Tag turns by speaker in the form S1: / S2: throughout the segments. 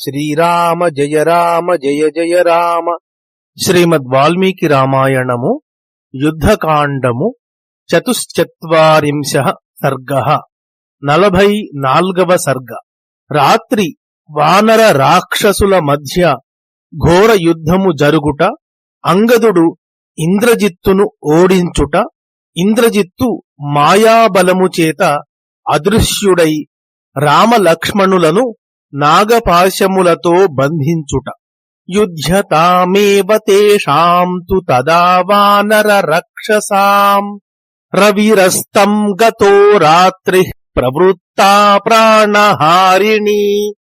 S1: శ్రీరామ జయ రామ జయ జయ రామ. శ్రీమద్ వాల్మీకి రామాయణము యుద్ధకాండము చతుశ్చత్వారింశ సర్గ. నలభై నాల్గవ సర్గ. రాత్రి వానర రాక్షసుల మధ్య ఘోర యుద్ధము జరుగుట అంగదుడు ఇంద్రజిత్తును ఓడించుట ఇంద్రజిత్తు మాయాబలము చేత అదృశ్యుడై రామలక్ష్మణులను నాగపాశములతో బంధించుట. యుధ్యతామేవ తేషాం తు తదా వానర రక్షసాం. రవిరస్తం గతో రాత్రి ప్రవృత్తా ప్రాణహారిణి.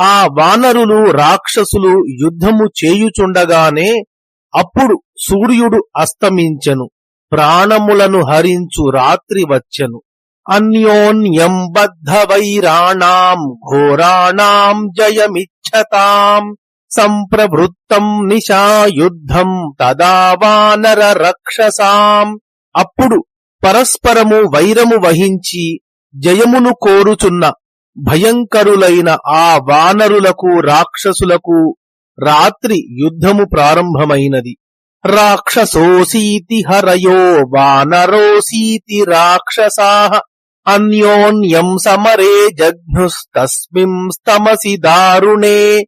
S1: ఆ వానరులు రాక్షసులు యుద్ధము చేయుచుండగానే అప్పుడు సూర్యుడు అస్తమించెను. ప్రాణములను హరించు రాత్రి వచ్చెను. అన్యోన్యం బద్ధవైరాణాం ఘోరాణాం జయమిచ్చతాం సంప్రవృత్తం నిశాయుద్ధం తదా వానర రక్షసాం. అప్పుడు పరస్పరము వైరము వహించి జయమును కోరుచున్న భయంకరులైన ఆ వానరులకు రాక్షసులకు రాత్రి యుద్ధము ప్రారంభమైనది. రాక్షసోసీతి హరయో వానరోసీతి రాక్షసా. అన్యోన్యం సమరే జఘ్నుస్తస్మింస్తమసి దారుణే.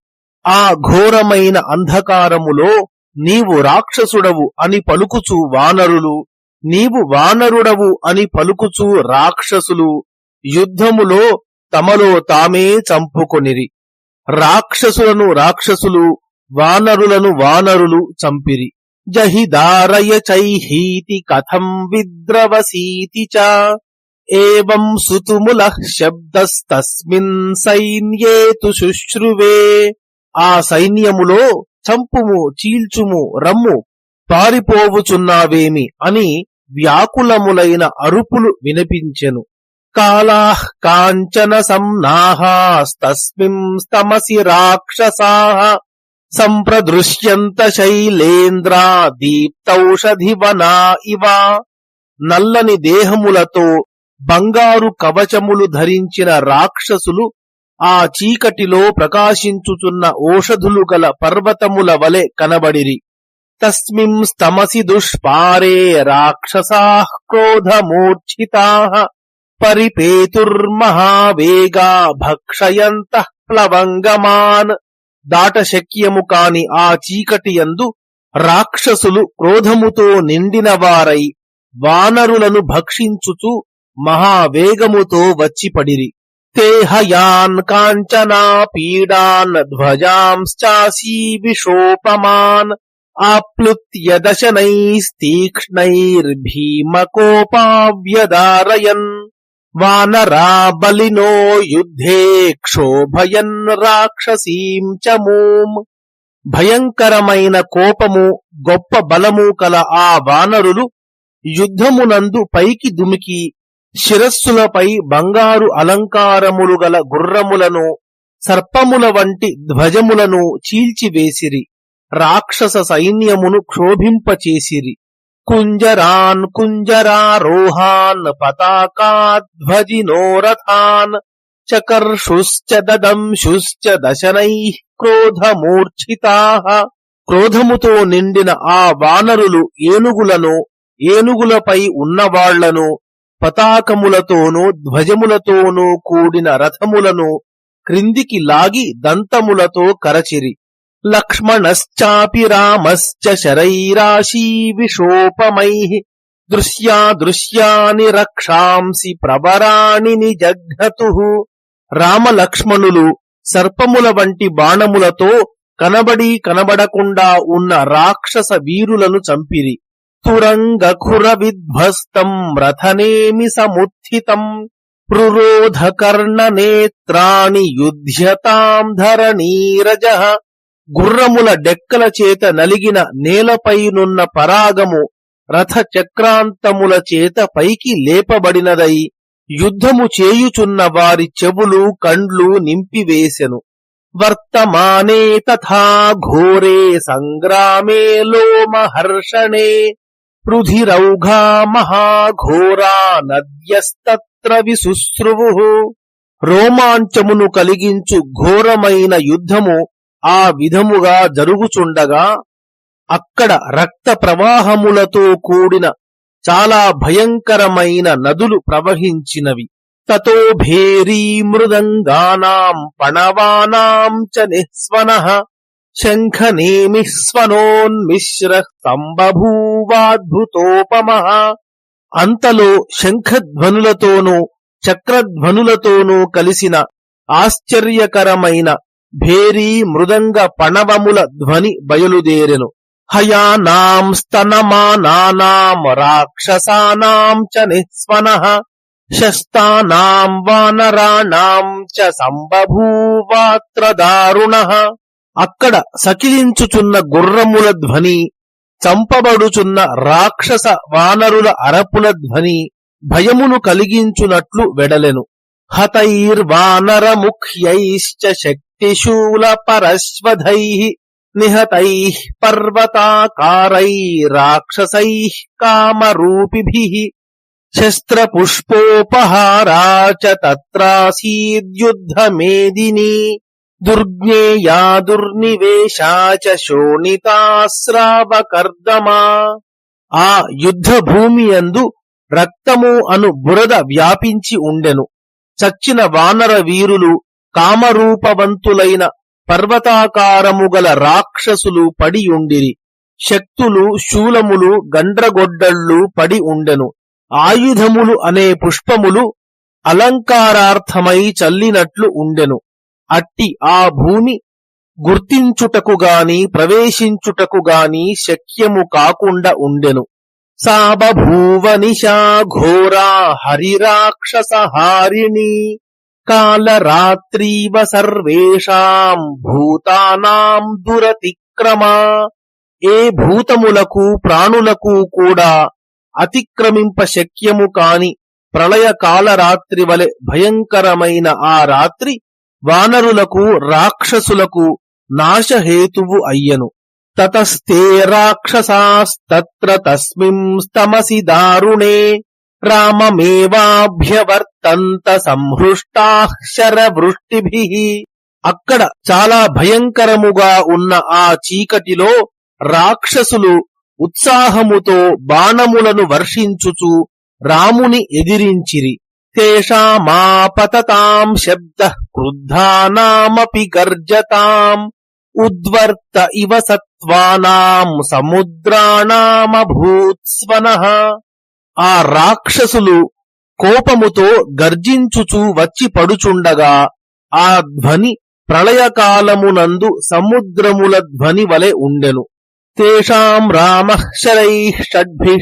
S1: ఆ ఘోరమైన అంధకారములో నీవు రాక్షసుడవు అని పలుకుచు వానరులు. నీవు వానరుడవు అని పలుకుచు రాక్షసులు. యుద్ధములో తమలో తామే చంపుకొనిరి. రాక్షసులను రాక్షసులు వానరులను వానరులు చంపిరి. జహిదారయ చైహీతి కథం విద్రవసీతి చ. ఏం సుతుముల శబ్దస్తస్మిన్ సైన్యే తు శుశ్రువే ఆ సైన్యములో చంపుము చీల్చుము రమ్ము పారిపోవుచున్నావేమి అని వ్యాకులములైన అరుపులు వినిపించెను. కాళాః కాంచన సంనాహాస్తస్మింస్తమసి రాక్షసాః సంప్రదృశ్యంత శైలేంద్రా దీప్తౌషధివనా ఇవ. నల్లని దేహములతో బంగారు కవచములు ధరించిన రాక్షసులు ఆ చీకటిలో ప్రకాశించుచున్న ఓషధులు గల పర్వతముల వలె కనబడిరి. తస్మిం స్తమసి దుష్పారే రాక్షసా క్రోధమూర్ఛితా పరిపేతుర్మహావేగా భక్షయంత ప్లవంగమాన్. దాటశక్యము కాని ఆ చీకటి యందు రాక్షసులు క్రోధముతో నిండినవారై వానరులను భక్షించుచు మహావేగముతో వచ్చిపడిరి. తేహయాన్ కాంచనా పీడాన్ ధ్వజాంశ్చాసీ విషోపమాన్ ఆప్లుత్య దశనైస్తీక్ష్ణైర్భీమకోపావ్యదారయన్ వానరా బలినో యుద్ధే క్షోభయన్ రాక్షసీం చమూం భయంకరమైన కోపము గొప్ప బలము కల ఆ వానరులు యుద్ధమునందు పైకి దుమికి శిరస్సులపై బంగారు అలంకారములు గల గుర్రములను సర్పముల వంటి ధ్వజములను చీల్చివేసిరి. రాక్షస సైన్యమును క్షోభింపచేసిరి. కుంజరాన్ కుంజరారోహాన్ పతాకాధ్వజినోరథాన్ చకర్షుశ్చ దదంశుశ్చ దశనై క్రోధమూర్ఛితా. క్రోధముతో నిండిన ఆ వానరులు ఏనుగులను ఏనుగులపై ఉన్నవాళ్ళను పతాకములతోనూ ధ్వజములతోనూ కూడిన రథములను క్రిందికి లాగి దంతములతో కరచిరి. లక్ష్మణశ్చాపి రామశ్చ శరైరాశీ విషోపమై దృశ్యా దృశ్యాని రక్షాంసి ప్రవరాణి నిజఘ్నతు. రామలక్ష్మణులు సర్పముల వంటి బాణములతో కనబడి కనబడకుండా ఉన్న రాక్షస వీరులను చంపిరి. తురంగఖుర విధ్వస్తం రథనేమి సముత్థితం. రురోధకర్ణ నేత్రాణి యుధ్యతాం ధరణీరజ. గుర్రముల డెక్కల చేత నలిగిన నేలపైనున్న పరాగము రథ చక్రాంతముల చేత పైకి లేపబడినదై యుద్ధము చేయుచున్న వారి చెవులు కండ్లు నింపివేశెను వర్తమానే తథా ఘోరే సంగ్రామే లోమహర్షణే. రుధిరౌఘా మహాఘోరా నద్యస్తత్ర విశుశ్రువు. రోమాంచమును కలిగించు ఘోరమైన యుద్ధము ఆ విధముగా జరుగుచుండగా అక్కడ రక్త ప్రవాహములతో కూడిన చాలా భయంకరమైన నదులు ప్రవహించినవి. తతో భేరీ మృదంగానాం పణవానాం చ నిస్వన. శంఖనేమిస్వనోన్మిశ్ర సంబభూవాద్భుతోపమ అంతలో శంఖధ్వనులతోనూ చక్రధ్వనులతోనూ కలిసిన ఆశ్చర్యకరమైన భేరీ మృదంగ పణవముల ధ్వని బయలుదేరెను. హయానాం స్తనమానానాం రాక్షసానాం చ నిస్వన. శస్తానాం వానరాణాం చ సంబభూవాత్ర దారుణ అక్కడ సకిలించుచున్న గుర్రముల ధ్వని చంపబడుచున్న రాక్షస వానరుల అరపుల ధ్వని భయమును కలిగించునట్లు వెడలెను. హతైర్వానర ముఖ్యైశ్చ శక్తిశూల పరశ్వధై నిహతై పర్వతాకారై రాక్షసై కామరూపిభి శస్త్రపుష్పోపహారా చ తత్రాసీద్యుద్ధమేదిని దుర్జ్ఞేయా దుర్నివేశా చ ఆ యుద్ధ భూమి యందు రక్తము అను బురద వ్యాపించి ఉండెను. చచ్చిన వానర వీరులు కామరూపవంతులైన పర్వతాకారము గల రాక్షసులు పడి ఉండిరి. శక్తులు శూలములు గండ్రగొడ్డళ్ళు పడి ఉండెను. ఆయుధములు అనే పుష్పములు అలంకారార్థమై చల్లినట్లు ఉండెను. అట్టి ఆ భూమి గుర్తించుటకు గాని ప్రవేశించుటకు గాని శక్యము కాకుండా ఉండెను. సాబభూవ నిశా ఘోరా హరిరాక్షసహారిణి కాలరాత్రీవ సర్వేషాం భూతానాం దురతిక్రమా. ఏ భూతములకు ప్రాణులకు కూడా అతిక్రమింప శక్యము కాని ప్రళయ కాలరాత్రి వలె భయంకరమైన ఆ రాత్రి వానరులకు రాక్షసులకు నాశహేతువు అయ్యను. తతస్తే రాక్షసాస్తత్ర తస్మింస్తమసి దారుణే. రామమేవాభ్యవర్తంత సంహృష్టా శరవృష్టిభి అక్కడ చాలా భయంకరముగా ఉన్న ఆ చీకటిలో రాక్షసులు ఉత్సాహముతో బాణములను వర్షించుచు రాముని ఎదిరించిరి. తేషామాపతతాం శబ్ద క్రుద్ధానామపి గర్జతాం ఉద్వర్త ఇవ సత్వానాం సముద్రాణామభూత్స్వన ఆ రాక్షసులు కోపముతో గర్జించుచు వచ్చి పడుచుండగా ఆ ధ్వని ప్రళయకాలమునందు సముద్రముల ధ్వని వలె ఉండెను తేషాం రామ శరై షడ్భి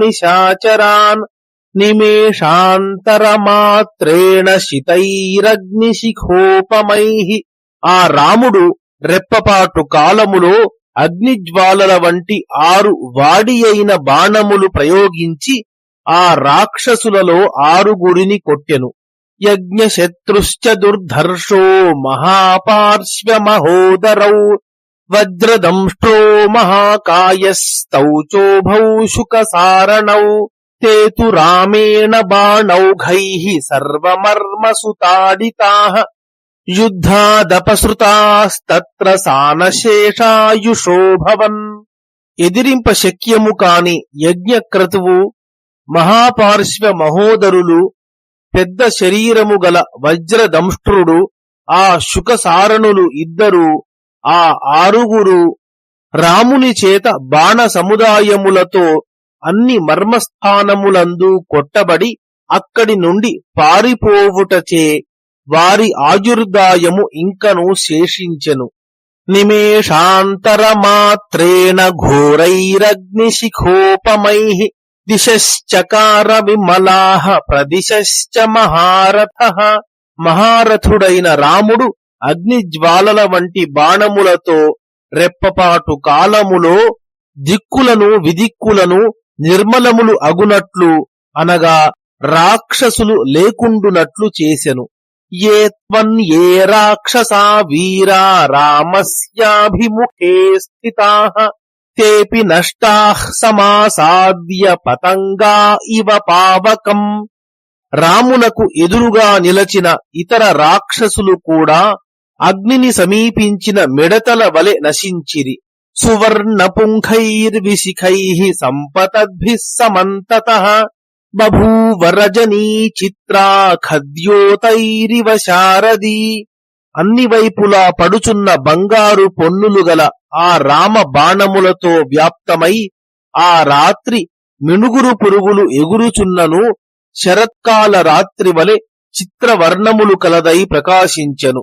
S1: నిశాచరాన్ నిమేషాంతరమాత్రేణ శితైరగ్నిశిఖోపమై. ఆ రాముడు రెప్పపాటు కాలములో అగ్నిజ్వాలల వంటి ఆరు వాడి అయిన బాణములు ప్రయోగించి ఆ రాక్షసులలో ఆరుగురిని కొట్టెను. యజ్ఞశత్రుశ్చ దుర్ధర్షో మహాపార్శ్వమహోదరౌ వజ్రదంష్టో మహాకాయస్తౌ చోభౌ శుకసారణౌ ते तु रामेण बाणौघैः सर्वमर्मसुताडिताः యుద్ధాదపసృతాస్తత్ర సానశేషాయుషో భవన్ ఎదిరింప శక్యము కాని యజ్ఞక్రతువు మహాపార్శ్వ మహోదరులు పెద్ద శరీరము గల వజ్రదంష్ట్రుడు ఆ శుకసారణులు ఇద్దరు ఆ ఆరుగురు రాముని చేత బాణ సముదాయములతో అన్ని మర్మస్థానములందు కొట్టబడి అక్కడి నుండి పారిపోవుటచే వారి ఆయుర్దాయము ఇంకను శేషించెను. నిమేషాంతరమాత్రేణ ఘోరైరగ్నిశిఖోపమై దిశశ్చకార విమలాహ ప్రదిశ్చ మహారథ. మహారథుడైన రాముడు అగ్నిజ్వాలల వంటి బాణములతో రెప్పపాటు కాలములో దిక్కులను విదిక్కులను నిర్మలములు అగునట్లు అనగా రాక్షసులు లేకుండునట్లు చేసెను. ఏ త్వన్ ఏ రాక్షసా వీరా రామస్యాభిముఖే స్థితా తేపి నష్టా సమాసాద్య పతంగా ఇవ పావకం. రామునకు ఎదురుగా నిలచిన ఇతర రాక్షసులు కూడా అగ్నిని సమీపించిన మిడతల వలె నశించిరి. సువర్ణ పుంఖైర్విశిఖై సంపతద్భి బభూవరజనీ చిత్రా ఖద్యోతైరివ శారదీ అన్ని వైపులా పడుచున్న బంగారు పొన్నులు గల ఆ రామ బాణములతో వ్యాప్తమై ఆ రాత్రి మినుగురు పురుగులు ఎగురుచున్నను శరత్కాల రాత్రి వలె చిత్రవర్ణములు కలదై ప్రకాశించెను.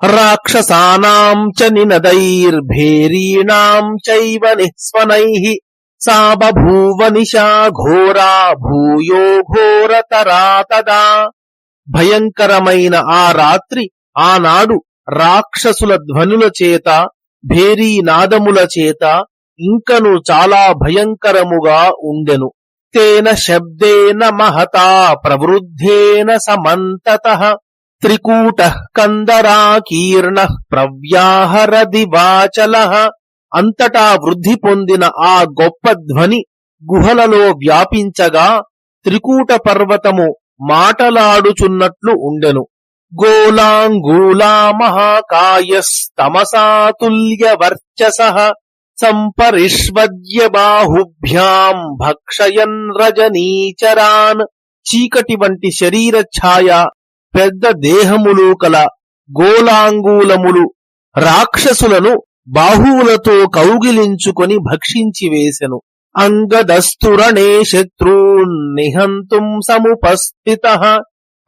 S1: రాక్షసానాం చ నినదైర్భేరీణాం చైవ నిస్వనై సా బభూవ నిశా ఘోరా భూయో ఘోరతరా తదా భయంకరమైన ఆ రాత్రి ఆనాడు రాక్షసుల ధ్వనుల చేత భేరీ నాదముల చేత ఇంకను చాలా భయంకరముగా ఉండెను। తేన శబ్దేన మహతా ప్రవృద్ధేన సమంతత। త్రికూట కందరాకీర్ణ ప్రవ్యాహరది వాచల అంతటా వృద్ధి పొందిన ఆ గొప్ప ధ్వని గుహలలో వ్యాపించగా త్రికూట పర్వతము మాటలాడుచున్నట్లు ఉండెను. గోలాంగూలా మహాకాయస్తమసాతుల్య వర్చస సంపరిష్వద్య బాహుభ్యాం భక్షయన్ రజనీచరాన్ చీకటి వంటి శరీర ఛాయ పెద్ద దేహములు కల గోలాంగూలములు రాక్షసులను బాహువులతో కౌగిలించుకొని భక్షించి వేసెను. అంగదస్తురణే శత్రూన్ నిహంతుం సముపస్థిత.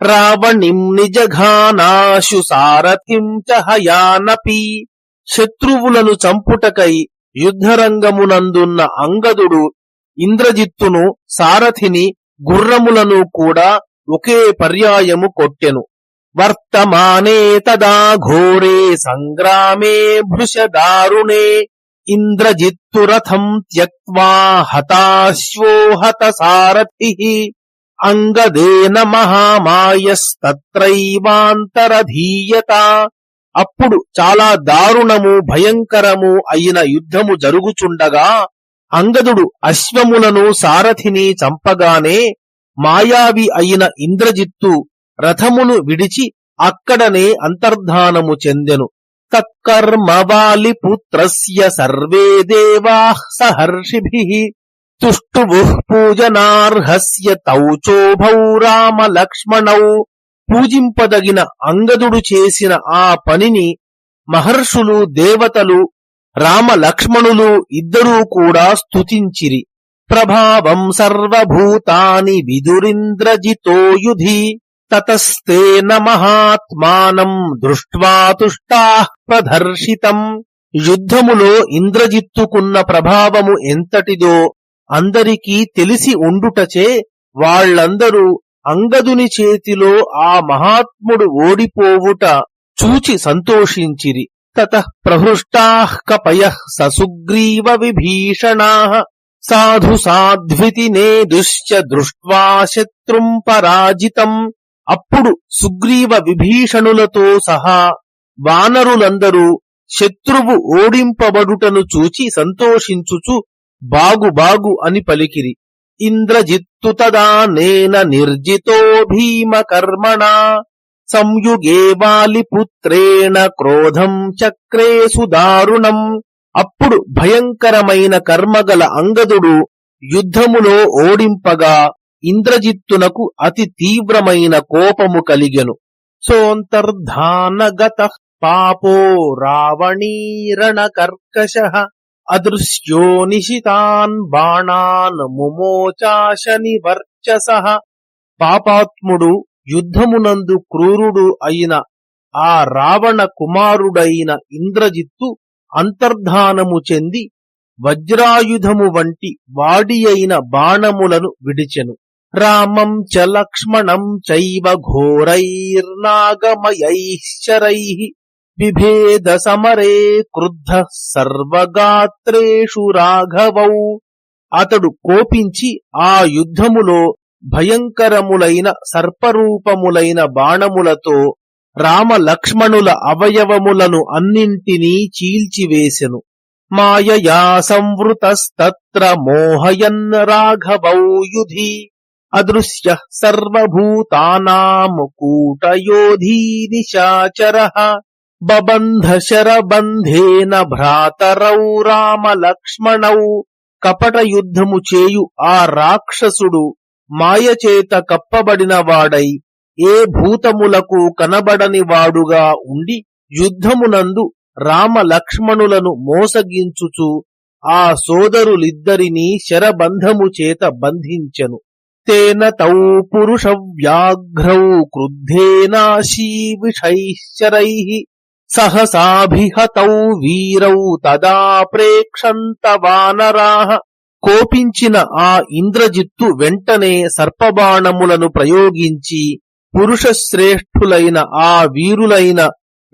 S1: రావణిం నిజఘానాశు సారథిం చ శత్రువులను చంపుటకై యుద్ధరంగమునందున్న అంగదుడు ఇంద్రజిత్తును సారథిని గుర్రములను కూడా ఒకే పర్యాయము కొట్టెను. వర్తమానే తదా ఘోరే సంగ్రామే భృషదారుణే ఇంద్రజిత్తురథం త్యక్వా హతాశ్వో హత సారథి అంగదేన మహామాయస్తత్రైవాంతరధీయత. అప్పుడు చాలా దారుణము భయంకరము అయిన యుద్ధము జరుగుచుండగా అంగదుడు అశ్వములను సారథిని చంపగానే మాయావి అయిన ఇంద్రజిత్తు రథమును విడిచి అక్కడనే అంతర్ధానము చెందెను. తత్కర్మవాలి పుత్రస్య సర్వే దేవా సహర్షిభి తుష్టువు పూజనార్హస్య తౌచోభౌ రామ లక్ష్మణౌ పూజింపదగిన అంగదుడు చేసిన ఆ పనిని మహర్షులు దేవతలు రామ లక్ష్మణులు ఇద్దరూ కూడా స్తుతించిరి. ప్రభావం సర్వభూతాని విదురింద్రజితో యుధి తతస్తేన మహాత్మానం దృష్ట్వా తుష్టా ప్రదర్శితం యుద్ధములో ఇంద్రజిత్తుకున్న ప్రభావము ఎంతటిదో అందరికీ తెలిసి ఉండుటచే వాళ్ళందరూ అంగదుని చేతిలో ఆ మహాత్ముడు ఓడిపోవుట చూచి సంతోషించిరి. తత ప్రహృష్టా కపయ ససుగ్రీవ విభీషణా। సాధు సాధ్వితి నేదుశ్చ దృష్ట్వా శత్రుం పరాజితం. అప్పుడు సుగ్రీవ విభీషణులతో సహా వానరులందరూ శత్రువు ఓడింపబడుటను చూచి సంతోషించుచు బాగు బాగు అని పలికిరి. ఇంద్రజిత్తు తదా నేన నిర్జితో భీమ కర్మణ సంయుగే వాలిపుత్రేణ క్రోధం చక్రే సుదారుణం అప్పుడు భయంకరమైన కర్మగల అంగదుడు యుద్ధములో ఓడింపగా ఇంద్రజిత్తునకు అతి తీవ్రమైన కోపము కలిగెను. సోంతర్ధానగత పాపో రావణీరణ కర్కశ అదృశ్యో నిశితాన్ బాణాన్ ముమోచాశని వర్చస. పాపాత్ముడు యుద్ధమునందు క్రూరుడు అయిన ఆ రావణ కుమారుడైన ఇంద్రజిత్తు అంతర్ధానము చెంది వజ్రాయుధము వంటి వాడి అయిన బాణములను విడిచెను. రామం చ లక్ష్మణం చైవ ఘోరైర్నాగమయైశ్చరై బిభేద సమరే క్రుద్ధ సర్వగాత్రేషు రాఘవౌ. అతడు కోపించి ఆ యుద్ధములో భయంకరములైన సర్పరూపములైన బాణములతో రామ లక్ష్మణుల అవయవములను అన్నింటినీ చీల్చివేసెను. మాయయా సంవృతస్తత్ర మోహయన్ రాఘవౌయుధి అదృశ్య సర్వభూతానాం కూటయోధీ నిశాచర బబంధ శరబంధేన భ్రాతరౌ రామ లక్ష్మణౌ కపట యుద్ధము చేయు ఆ రాక్షసుడు మాయచేత కప్పబడినవాడై ఏ భూతములకు కనబడని వాడుగా ఉండి యుద్ధమునందు రామ లక్ష్మణులను మోసగించుచు ఆ సోదరులిద్దరినీ శరబంధము చేత బంధించెను. తేన తౌ పురుష వ్యాఘ్రౌ క్రుద్ధేనాశీవిషైశ్చరై సహసాభిహతౌ వీరౌ తదా ప్రేక్షంత వానరాహ కోపించిన ఆ ఇంద్రజిత్తు వెంటనే సర్పబాణములను ప్రయోగించి పురుష శ్రేష్ఠులైన ఆ వీరులైన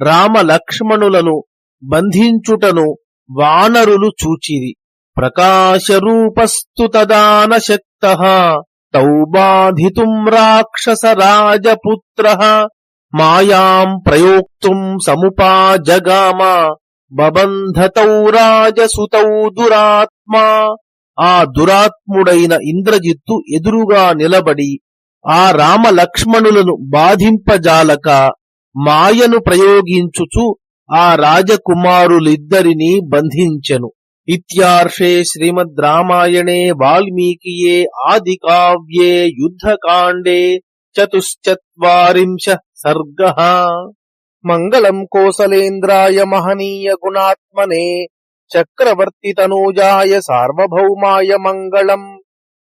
S1: రామ లక్ష్మణులను బంధించుటను వానరులు చూచిరి. ప్రకాశరూపస్తు తదాన శక్త తౌ బాధితుం రాక్షస రాజపుత్ర మాయాం ప్రయోక్తుం సముపాజగామ బబంధతౌ రాజసుతౌ దురాత్మా ఆ దురాత్ముడైన ఇంద్రజిత్తు ఎదురుగా నిలబడి ఆ రామ లక్ష్మణులను బాధింపజాలక మాయను ప్రయోగించుచు ఆ రాజకుమారులిద్దరినీ బంధించెను. ఇత్యార్షే శ్రీమద్ రామాయణే వాల్మీకియే ఆది కావ్యే యుద్ధకాండే చతుశ్చత్వరింశ సర్గ. మంగళం కోసలేంద్రాయ మహనీయ గుణాత్మనే చక్రవర్తి తనూజాయ సార్వభౌమాయ మంగళం.